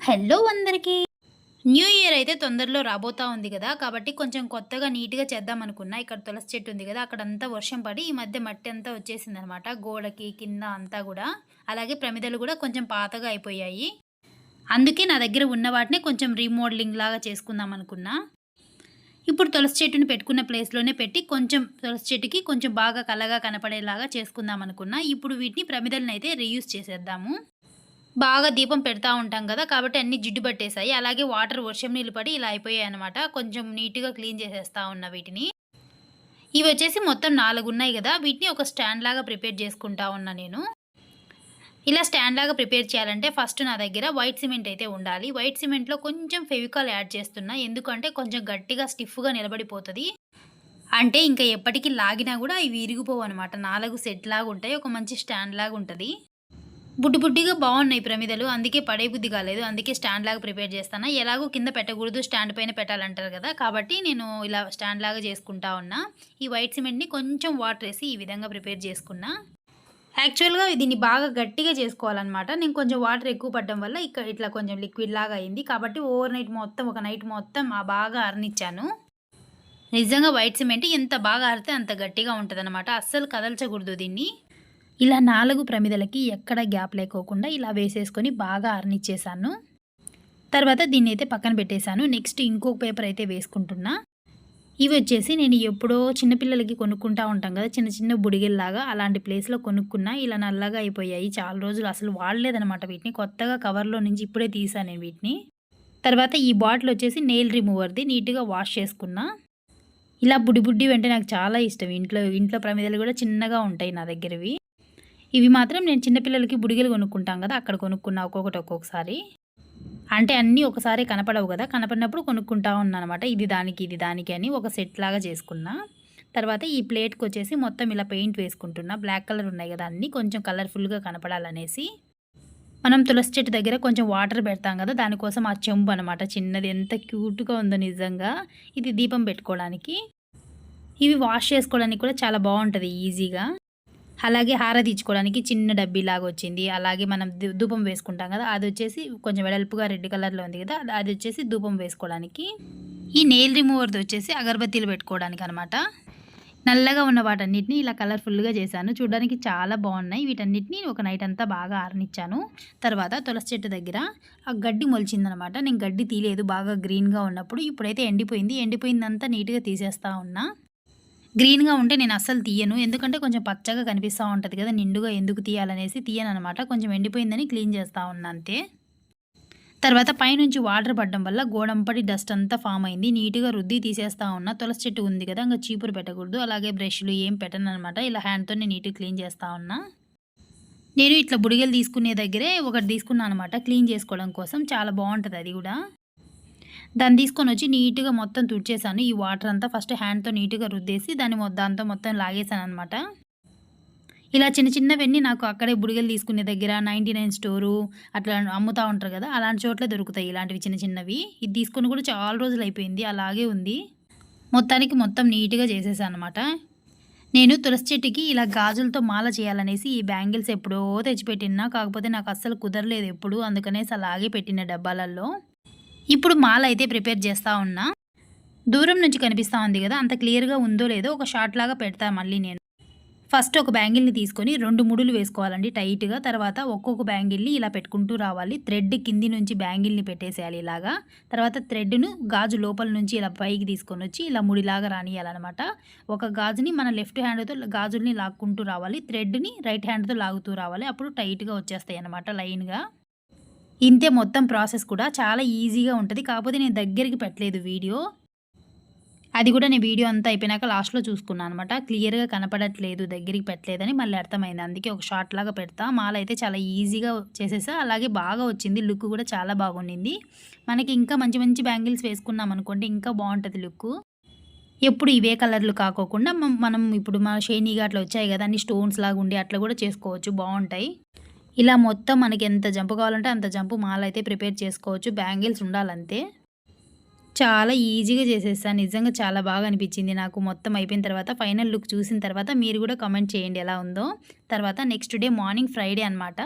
Hello అందరికీ. New year అయితే తొందరలో రాబోతా ఉంది కదా కాబట్టి కొంచెం కొత్తగా నీట్గా చేద్దాం అనుకున్నా. ఇక్కడ తులసి చెట్టు ఉంది కదా అక్కడంతా వర్షం పడి ఈ మధ్య మట్టి అంతా వచ్చేసింది అనమాట గోడకి కింద అంతా కూడా. అలాగే ప్రమిదలు కూడా కొంచెం పాతగా అయిపోయాయి. అందుకే నా దగ్గర ఉన్న వాటిని కొంచెం రీమోడలింగ్ లాగా చేసుకుందాం అనుకున్నా. ఇప్పుడు తులసి చెట్టుని పెట్టుకున్న ప్లేస్లోనే పెట్టి కొంచెం తులసి చెట్టుకి కొంచెం బాగా కలగా కనపడేలాగా చేసుకుందాం అనుకున్నా. ఇప్పుడు వీటిని ప్రమిదలను అయితే రీయూస్ చేసేద్దాము. బాగా దీపం పెడతా ఉంటాం కదా కాబట్టి అన్ని జిడ్డు పట్టేశాయి. అలాగే వాటర్ వర్షం నీళ్ళు పడి ఇలా అయిపోయాయి అనమాట కొంచెం నీట్గా క్లీన్ చేసేస్తా ఉన్న వీటిని. ఇవి వచ్చేసి మొత్తం నాలుగు ఉన్నాయి కదా వీటిని ఒక స్టాండ్ లాగా ప్రిపేర్ చేసుకుంటా ఉన్నా నేను. ఇలా స్టాండ్ లాగా ప్రిపేర్ చేయాలంటే ఫస్ట్ నా దగ్గర వైట్ సిమెంట్ అయితే ఉండాలి. వైట్ సిమెంట్లో కొంచెం ఫెవికాల్ యాడ్ చేస్తున్నా. ఎందుకంటే కొంచెం గట్టిగా స్టిఫ్గా నిలబడిపోతుంది. అంటే ఇంకా ఎప్పటికీ లాగినా కూడా ఇవి విరిగిపోవు అనమాట నాలుగు సెట్ లాగా ఉంటాయి. ఒక మంచి స్టాండ్ లాగా ఉంటుంది. బుడ్డి బుడ్డిగా బాగున్నాయి ప్రమిదలు. అందుకే పడే బుద్ధి కాలేదు. అందుకే స్టాండ్ లాగా ప్రిపేర్ చేస్తాను. ఎలాగో కింద పెట్టకూడదు. స్టాండ్ పైన పెట్టాలంటారు కదా. కాబట్టి నేను ఇలా స్టాండ్ లాగా చేసుకుంటా ఉన్నా. ఈ వైట్ సిమెంట్ని కొంచెం వాటర్ వేసి ఈ విధంగా ప్రిపేర్ చేసుకున్నా. యాక్చువల్గా దీన్ని బాగా గట్టిగా చేసుకోవాలన్నమాట. నేను కొంచెం వాటర్ ఎక్కువ పడడం వల్ల ఇక్కడ ఇట్లా కొంచెం లిక్విడ్ లాగా అయింది. కాబట్టి ఓవర్ నైట్ మొత్తం ఒక నైట్ మొత్తం ఆ బాగా అరనిచ్చాను నిజంగా వైట్ సిమెంట్ ఎంత బాగా ఆరితే అంత గట్టిగా ఉంటుంది అనమాట అస్సలు కదల్చకూడదు దీన్ని. ఇలా నాలుగు ప్రమిదలకి ఎక్కడ గ్యాప్ లేకోకుండా ఇలా వేసేసుకొని బాగా అరనిచ్చేసాను తర్వాత దీన్ని అయితే పక్కన పెట్టేశాను. నెక్స్ట్ ఇంకొక పేపర్ అయితే వేసుకుంటున్నా. ఇవి వచ్చేసి నేను ఎప్పుడో చిన్నపిల్లలకి కొనుక్కుంటా ఉంటాం కదా చిన్న చిన్న బుడిగిల్లాగా అలాంటి ప్లేస్లో కొనుక్కున్నా ఇలా నల్లగా అయిపోయాయి. చాలా రోజులు అసలు వాడలేదనమాట వీటిని. కొత్తగా కవర్లో నుంచి ఇప్పుడే తీసాను నేను వీటిని. తర్వాత ఈ బాటిల్ వచ్చేసి నెయిల్ రిమూవర్ది నీట్గా వాష్ చేసుకున్నా. ఇలా బుడి బుడ్డి నాకు చాలా ఇష్టం. ఇంట్లో ఇంట్లో ప్రమిదలు కూడా చిన్నగా ఉంటాయి నా దగ్గరవి. ఇవి మాత్రం నేను చిన్నపిల్లలకి బుడిగలు కొనుక్కుంటాం కదా అక్కడ కొనుక్కున్నా ఒక్కొక్కటి ఒక్కొక్కసారి. అంటే అన్నీ ఒకసారి కనపడవు కదా కనపడినప్పుడు కొనుక్కుంటా ఉన్నానమాట. అనమాట ఇది దానికి ఇది దానికి అని ఒక సెట్ లాగా చేసుకున్నా. తర్వాత ఈ ప్లేట్కి వచ్చేసి మొత్తం ఇలా పెయింట్ వేసుకుంటున్నా. బ్లాక్ కలర్ ఉన్నాయి కదా అన్నీ కొంచెం కలర్ఫుల్గా కనపడాలనేసి. మనం తులసి చెట్టు దగ్గర కొంచెం వాటర్ పెడతాం కదా దానికోసం ఆ చెంబు అనమాట చిన్నది ఎంత క్యూట్గా ఉందో నిజంగా. ఇది దీపం పెట్టుకోవడానికి. ఇవి వాష్ చేసుకోవడానికి కూడా చాలా బాగుంటుంది ఈజీగా. అలాగే హార తీర్చుకోవడానికి చిన్న డబ్బీ లాగా వచ్చింది. అలాగే మనం ధూపం వేసుకుంటాం కదా అది వచ్చేసి కొంచెం వెడల్పుగా రెడ్ కలర్లో ఉంది కదా అది- అది వచ్చేసి ధూపం వేసుకోవడానికి. ఈ నెయిల్ రిమూవర్ది వచ్చేసి అగరబత్తీలు పెట్టుకోవడానికి అనమాట నల్లగా ఉన్న వాటన్నిటిని ఇలా కలర్ఫుల్గా చేశాను. చూడడానికి చాలా బాగున్నాయి. వీటన్నిటిని ఒక నైట్ అంతా బాగా ఆరనిచ్చాను. తర్వాత తులసి చెట్టు దగ్గర ఆ గడ్డి మొలిచిందనమాట. నేను గడ్డి తీయలేదు బాగా గ్రీన్గా ఉన్నప్పుడు. ఇప్పుడైతే ఎండిపోయింది. ఎండిపోయిందంతా నీట్గా తీసేస్తా ఉన్నా. గ్రీన్గా ఉంటే నేను అస్సలు తీయను. ఎందుకంటే కొంచెం పచ్చగా కనిపిస్తూ ఉంటుంది కదా నిండుగా ఎందుకు తీయాలనేసి తీయను అనమాట కొంచెం ఎండిపోయిందని క్లీన్ చేస్తూ ఉన్నా అంతే. తర్వాత పైనుంచి వాటర్ పడడం వల్ల గోడంపడి డస్ట్ అంతా ఫామ్ అయింది. నీట్గా రుద్ది తీసేస్తా ఉన్నా. తులసి చెట్టు ఉంది కదా ఇంకా చీపురు పెట్టకూడదు. అలాగే బ్రష్లు ఏం పెట్టను అనమాట ఇలా హ్యాండ్తోనే నీట్గా క్లీన్ చేస్తూ ఉన్నా. నేను ఇట్లా బుడిగలు తీసుకునే దగ్గరే ఒకటి తీసుకున్నాను అనమాట క్లీన్ చేసుకోవడం కోసం. చాలా బాగుంటుంది అది కూడా. దాన్ని తీసుకొని వచ్చి నీట్గా మొత్తం తుడిచేసాను. ఈ వాటర్ అంతా ఫస్ట్ హ్యాండ్తో నీట్గా రుద్దేసి దాన్ని దాంతో మొత్తం లాగేసాను అనమాట ఇలా చిన్న చిన్నవన్నీ నాకు అక్కడే బుడిగలు తీసుకునే దగ్గర నైంటీ నైన్ స్టోరు అట్లా అమ్ముతూ ఉంటారు కదా అలాంటి చోట్ల దొరుకుతాయి ఇలాంటివి చిన్న చిన్నవి. ఇది తీసుకొని కూడా చాలా రోజులు అయిపోయింది అలాగే ఉంది. మొత్తానికి మొత్తం నీట్గా చేసేసాను అనమాట నేను తులసి చెట్టుకి ఇలా గాజులతో మాల చేయాలనేసి ఈ బ్యాంగిల్స్ ఎప్పుడో తెచ్చిపెట్టినా కాకపోతే నాకు అస్సలు కుదరలేదు ఎప్పుడు అందుకనేసి అలాగే పెట్టిన డబ్బాలలో ఇప్పుడు మాల అయితే ప్రిపేర్ చేస్తూ ఉన్నా. దూరం నుంచి కనిపిస్తూ ఉంది కదా అంత క్లియర్గా ఉందో లేదో ఒక షార్ట్ లాగా పెడతా మళ్ళీ నేను. ఫస్ట్ ఒక బ్యాంగిల్ని తీసుకొని రెండు ముడులు వేసుకోవాలండి టైట్గా తర్వాత ఒక్కొక్క బ్యాంగిల్ని ఇలా పెట్టుకుంటూ రావాలి. థ్రెడ్ కింది నుంచి బ్యాంగిల్ని పెట్టేసేయాలి ఇలాగా. తర్వాత థ్రెడ్ను గాజు లోపల నుంచి ఇలా పైకి తీసుకొని వచ్చి ఇలా ముడిలాగా రానియాలన్నమాట ఒక గాజుని మన లెఫ్ట్ హ్యాండ్తో గాజుల్ని లాక్కుంటూ రావాలి. థ్రెడ్ని రైట్ హ్యాండ్తో లాగుతూ రావాలి. అప్పుడు టైట్గా వచ్చేస్తాయి అన్నమాట లైన్గా. ఇంతే మొత్తం ప్రాసెస్ కూడా చాలా ఈజీగా ఉంటుంది. కాకపోతే నేను దగ్గరికి పెట్టలేదు వీడియో. అది కూడా నేను వీడియో అంతా అయిపోయినాక లాస్ట్లో చూసుకున్నాను అనమాట. క్లియర్గా కనపడట్లేదు దగ్గరికి పెట్టలేదని మళ్ళీ అర్థమైంది. అందుకే ఒక షార్ట్ లాగా పెడతా. మాల అయితే చాలా ఈజీగా చేసేసా. అలాగే బాగా వచ్చింది. లుక్ కూడా చాలా బాగుండింది. మనకి ఇంకా మంచి మంచి బ్యాంగిల్స్ వేసుకున్నాం అనుకోండి ఇంకా బాగుంటుంది లుక్. ఎప్పుడు ఇవే కలర్లు కాకోకుండా మనం ఇప్పుడు మన షైనీగా అట్లా వచ్చాయి కదా అన్ని స్టోన్స్ లాగా ఉండి అట్లా కూడా చేసుకోవచ్చు. బాగుంటాయి. ఇలా మొత్తం మనకి ఎంత జంపు కావాలంటే అంత జంపు మాల అయితే ప్రిపేర్ చేసుకోవచ్చు బ్యాంగిల్స్ ఉండాలంతే చాలా ఈజీగా చేసేసాను. నిజంగా చాలా బాగా అనిపించింది నాకు మొత్తం అయిపోయిన తర్వాత ఫైనల్ లుక్ చూసిన తర్వాత మీరు కూడా కమెంట్ చేయండి ఎలా ఉందో. తర్వాత నెక్స్ట్ డే మార్నింగ్ ఫ్రైడే అనమాట.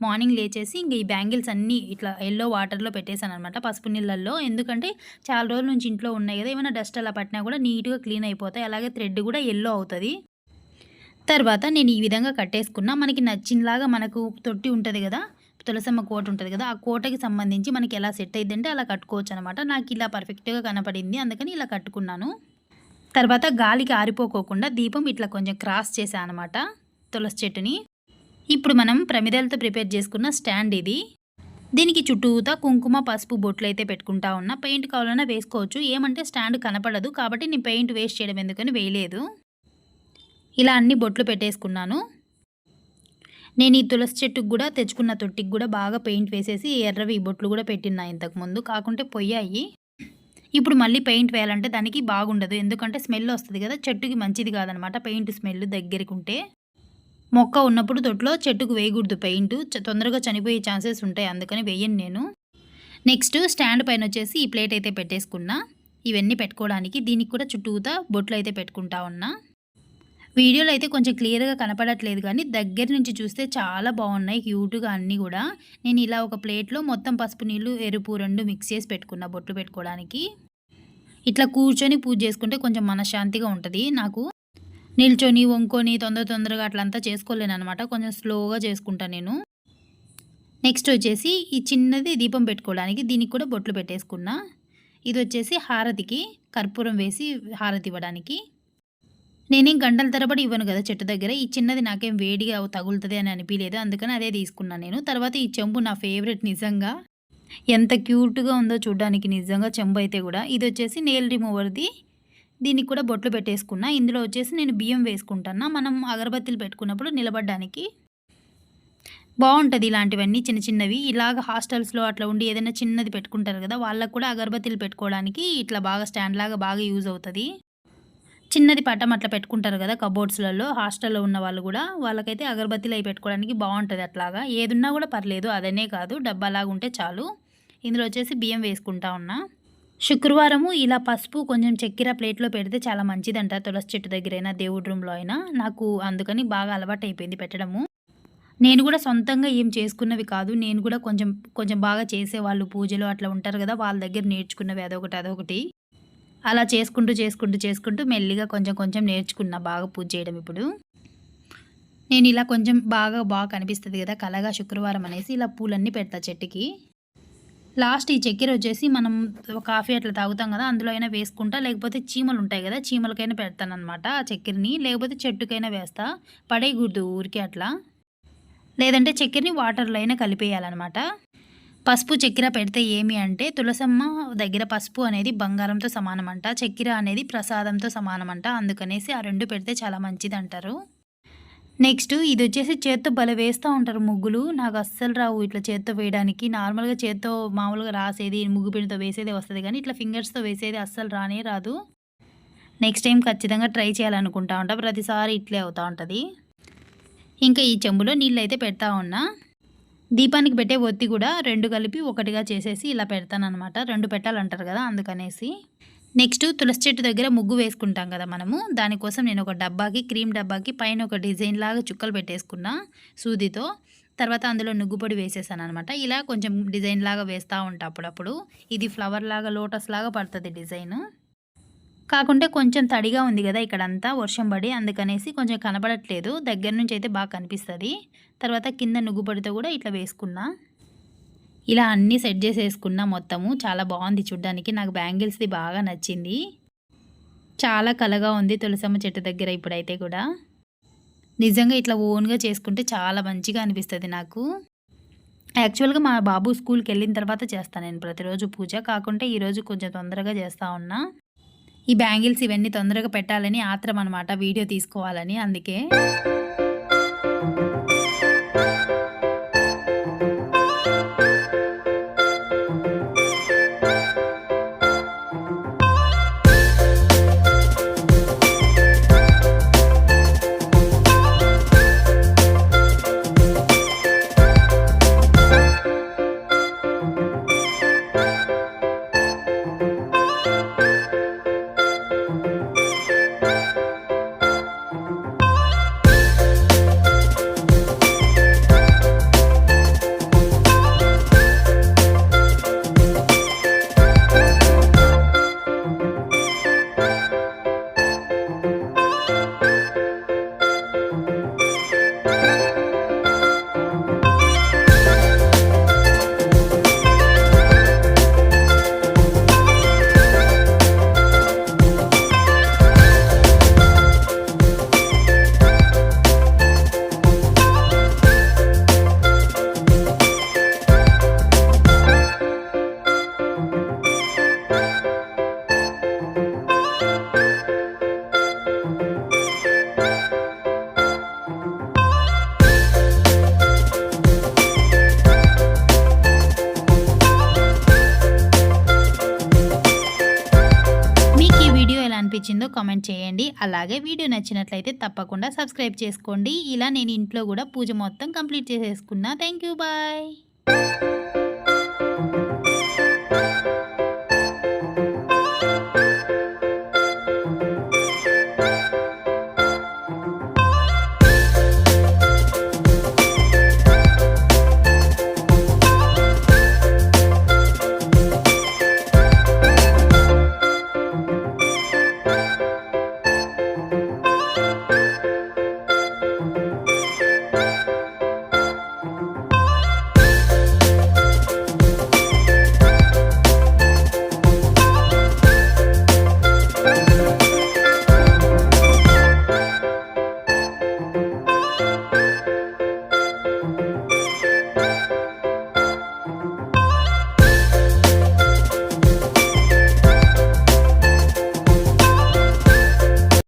మార్నింగ్ లేచేసి ఇంక ఈ బ్యాంగిల్స్ అన్నీ ఇట్లా ఎల్లో వాటర్‌లో పెట్టేసాననమాట పసుపు నీళ్ళల్లో. ఎందుకంటే చాలా రోజుల నుంచి ఇంట్లో ఉన్నాయి కదా! ఏమైనా డస్ట్ అలా పట్టినా కూడా నీట్‌గా క్లీన్ అయిపోతాయి. అలాగే థ్రెడ్ కూడా ఎల్లో అవుతుంది తర్వాత నేను ఈ విధంగా కట్టేసుకున్నా. మనకి నచ్చినలాగా మనకు తొట్టి ఉంటుంది కదా! తులసమ్మ కోట ఉంటుంది కదా! ఆ కోటకి సంబంధించి మనకి ఎలా సెట్ అయిద్దంటే అలా కట్టుకోవచ్చు అనమాట నాకు ఇలా పర్ఫెక్ట్‌గా కనపడింది. అందుకని ఇలా కట్టుకున్నాను. తర్వాత గాలికి ఆరిపోకోకుండా దీపం ఇట్లా కొంచెం క్రాస్ చేశాను అనమాట తులసి చెట్టుని. ఇప్పుడు మనం ప్రమిదలతో ప్రిపేర్ చేసుకున్న స్టాండ్ ఇది. దీనికి చుట్టూతా కుంకుమ, పసుపు బొట్లు అయితే పెట్టుకుంటా ఉన్నా. పెయింట్ కావాలన్నా వేసుకోవచ్చు. ఏమంటే స్టాండ్ కనపడదు. కాబట్టి నేను పెయింట్ వేస్ట్ చేయడం ఎందుకని వేయలేదు. ఇలా అన్ని బొట్లు పెట్టేసుకున్నాను. నేను ఈ తులసి చెట్టుకు కూడా తెచ్చుకున్న తొట్టికి కూడా బాగా పెయింట్ వేసేసి ఎర్రవి బొట్లు కూడా పెట్టినా ఇంతకుముందు. కాకుంటే పొయ్యాయి. ఇప్పుడు మళ్ళీ పెయింట్ వేయాలంటే దానికి బాగుండదు. ఎందుకంటే స్మెల్ వస్తుంది కదా! చెట్టుకి మంచిది కాదనమాట పెయింట్ స్మెల్ దగ్గరికి ఉంటే మొక్క ఉన్నప్పుడు తొట్టులో చెట్టుకు వేయకూడదు పెయింటు. చ తొందరగా చనిపోయే ఛాన్సెస్ ఉంటాయి. అందుకని వేయను నేను. నెక్స్ట్ స్టాండ్ పైన వచ్చేసి ఈ ప్లేట్ అయితే పెట్టేసుకున్నా. ఇవన్నీ పెట్టుకోవడానికి. దీనికి కూడా చుట్టూతా బొట్లు అయితే పెట్టుకుంటా ఉన్నా. వీడియోలో అయితే కొంచెం క్లియర్‌గా కనపడట్లేదు కానీ దగ్గర నుంచి చూస్తే చాలా బాగున్నాయి క్యూట్‌గా అన్నీ కూడా నేను ఇలా ఒక ప్లేట్‌లో మొత్తం పసుపు నీళ్ళు, ఎరుపు రెండు మిక్స్ చేసి పెట్టుకున్నా బొట్లు పెట్టుకోవడానికి. ఇట్లా కూర్చొని పూజ చేసుకుంటే కొంచెం మనశ్శాంతిగా ఉంటుంది నాకు. నిల్చొని, వంకొని తొందర తొందరగా అట్లంతా చేసుకోలేనమాట కొంచెం స్లోగా చేసుకుంటాను నేను. నెక్స్ట్ వచ్చేసి ఈ చిన్నది దీపం పెట్టుకోవడానికి దీనికి కూడా బొట్లు పెట్టేసుకున్నా. ఇది వచ్చేసి హారతికి కర్పూరం వేసి హారతి ఇవ్వడానికి. నేనేం గంటల తరబడి ఇవ్వను కదా చెట్టు దగ్గర. ఈ చిన్నది నాకేం వేడిగా తగులుతుంది అని అనిపించలేదు అందుకని అదే తీసుకున్నాను నేను. తర్వాత ఈ చెంబు నా ఫేవరెట్ నిజంగా. ఎంత క్యూట్‌గా ఉందో చూడ్డానికి నిజంగా చెంబు అయితే కూడా ఇది వచ్చేసి నెయిల్ రిమూవర్‌ది. దీనికి కూడా బొట్లు పెట్టేసుకున్నా. ఇందులో వచ్చేసి నేను బియ్యం వేసుకుంటాను మనం అగరబత్తీలు పెట్టుకున్నప్పుడు నిలబడ్డానికి. బాగుంటుంది ఇలాంటివన్నీ చిన్న చిన్నవి. ఇలాగ హాస్టల్స్‌లో అట్లా ఉండి ఏదైనా చిన్నది పెట్టుకుంటారు కదా! వాళ్ళకి కూడా అగరబత్తీలు పెట్టుకోవడానికి ఇట్లా బాగా స్టాండ్‌లాగా బాగా యూజ్ అవుతుంది చిన్నది పటం అట్లా పెట్టుకుంటారు కదా! కబోర్డ్స్‌లలో హాస్టల్‌లో ఉన్న వాళ్ళు కూడా వాళ్ళకైతే అగరబత్తీలు అయి పెట్టుకోవడానికి బాగుంటుంది అట్లాగా. ఏదున్నా కూడా పర్లేదు. అదనే కాదు డబ్బాలాగా ఉంటే చాలు. ఇందులో వచ్చేసి బియ్యం వేసుకుంటా ఉన్నా. శుక్రవారము ఇలా పసుపు కొంచెం చక్కెర ప్లేట్‌లో పెడితే చాలా మంచిదంట. తులసి చెట్టు దగ్గరైనా, దేవుడి రూమ్‌లో అయినా. నాకు అందుకని బాగా అలవాటయిపోయింది పెట్టడము. నేను కూడా సొంతంగా ఏం చేసుకున్నవి కాదు. నేను కూడా కొంచెం కొంచెం బాగా చేసేవాళ్ళు పూజలు అట్లా ఉంటారు కదా వాళ్ళ దగ్గర నేర్చుకున్నవి అదొకటి అదొకటి. అలా చేసుకుంటూ, చేసుకుంటూ, చేసుకుంటూ మెల్లిగా కొంచెం కొంచెం నేర్చుకున్నా బాగా పూజ చేయడం ఇప్పుడు. నేను ఇలా కొంచెం బాగా బాగా కనిపిస్తుంది కదా కలగా శుక్రవారం అనేసి ఇలా పూలన్నీ పెడతా చెట్టుకి. లాస్ట్ ఈ చక్కెర వచ్చేసి మనం కాఫీ అట్లా తాగుతాం కదా అందులో అయినా వేసుకుంటా. లేకపోతే చీమలు ఉంటాయి కదా చీమలకైనా పెడతాననమాట ఆ చక్కెరని. లేకపోతే చెట్టుకైనా వేస్తా. పడేయకూడదు ఊరికే అట్లా. లేదంటే చక్కెరని వాటర్‌లో అయినా కలిపేయాలన్నమాట పసుపు, చక్కెర పెడితే ఏమి అంటే తులసమ్మ దగ్గర పసుపు అనేది బంగారంతో సమానమంట. చక్కెర అనేది ప్రసాదంతో సమానమంట. అందుకనేసి ఆ రెండు పెడితే చాలా మంచిది అంటారు నెక్స్ట్ ఇది వచ్చేసి చేత్తో భలే వేస్తూ ఉంటారు ముగ్గులు. నాకు అస్సలు రావు ఇట్లా చేత్తో వేయడానికి. నార్మల్‌గా చేత్తో మామూలుగా రాసేది ముగ్గు పిండితో వేసేదే వస్తుంది కానీ ఇట్లా ఫింగర్స్‌తో వేసేది అస్సలు రానే రాదు. నెక్స్ట్ టైం ఖచ్చితంగా ట్రై చేయాలనుకుంటా ఉంటా. ప్రతిసారి ఇట్లే అవుతూ ఉంటుంది ఇంకా ఈ చెంబులో నీళ్ళైతే పెడతా ఉన్నా. దీపానికి పెట్టే ఒత్తి కూడా రెండు కలిపి ఒకటిగా చేసేసి ఇలా పెడతాననమాట. రెండు పెట్టాలంటారు కదా అందుకనేసి. నెక్స్ట్ తులసి చెట్టు దగ్గర ముగ్గు వేసుకుంటాం కదా మనము. దానికోసం నేను ఒక డబ్బాకి క్రీమ్ డబ్బాకి పైన ఒక డిజైన్ లాగా చుక్కలు పెట్టేసుకున్నా సూదితో. తర్వాత అందులో నువ్వు పొడి వేసేసాననమాట. ఇలా కొంచెం డిజైన్ లాగా వేస్తూ ఉంటా అప్పుడప్పుడు. ఇది ఫ్లవర్ లాగా లోటస్ లాగా పడుతుంది డిజైను. కాకుంటే కొంచెం తడిగా ఉంది కదా ఇక్కడంతా వర్షం పడి అందుకనేసి కొంచెం కనపడట్లేదు. దగ్గర నుంచి అయితే బాగా కనిపిస్తుంది తర్వాత కింద నువ్వు కూడా ఇట్లా వేసుకున్నా. ఇలా అన్నీ సెట్ చేసేసుకున్నా మొత్తము. చాలా బాగుంది చూడ్డానికి. నాకు బ్యాంగిల్స్‌ది బాగా నచ్చింది. చాలా కళగా ఉంది తులసమ్మ చెట్టు దగ్గర ఇప్పుడైతే కూడా. నిజంగా ఇట్లా ఓన్‌గా చేసుకుంటే చాలా మంచిగా అనిపిస్తుంది నాకు. యాక్చువల్‌గా మా బాబు స్కూల్కి వెళ్ళిన తర్వాత చేస్తాను నేను ప్రతిరోజు పూజ. కాకుంటే ఈరోజు కొంచెం తొందరగా చేస్తూ ఉన్నా. ఈ బ్యాంగిల్స్ ఇవన్నీ తొందరగా పెట్టాలని ఆత్రం అనమాట వీడియో తీసుకోవాలని అందుకే. అనిపించిందో కామెంట్ చేయండి. అలాగే వీడియో నచ్చినట్లయితే తప్పకుండా సబ్స్క్రైబ్ చేసుకోండి. ఇలా నేను ఇంట్లో కూడా పూజ మొత్తం కంప్లీట్ చేసేసుకున్నా. Thank you bye.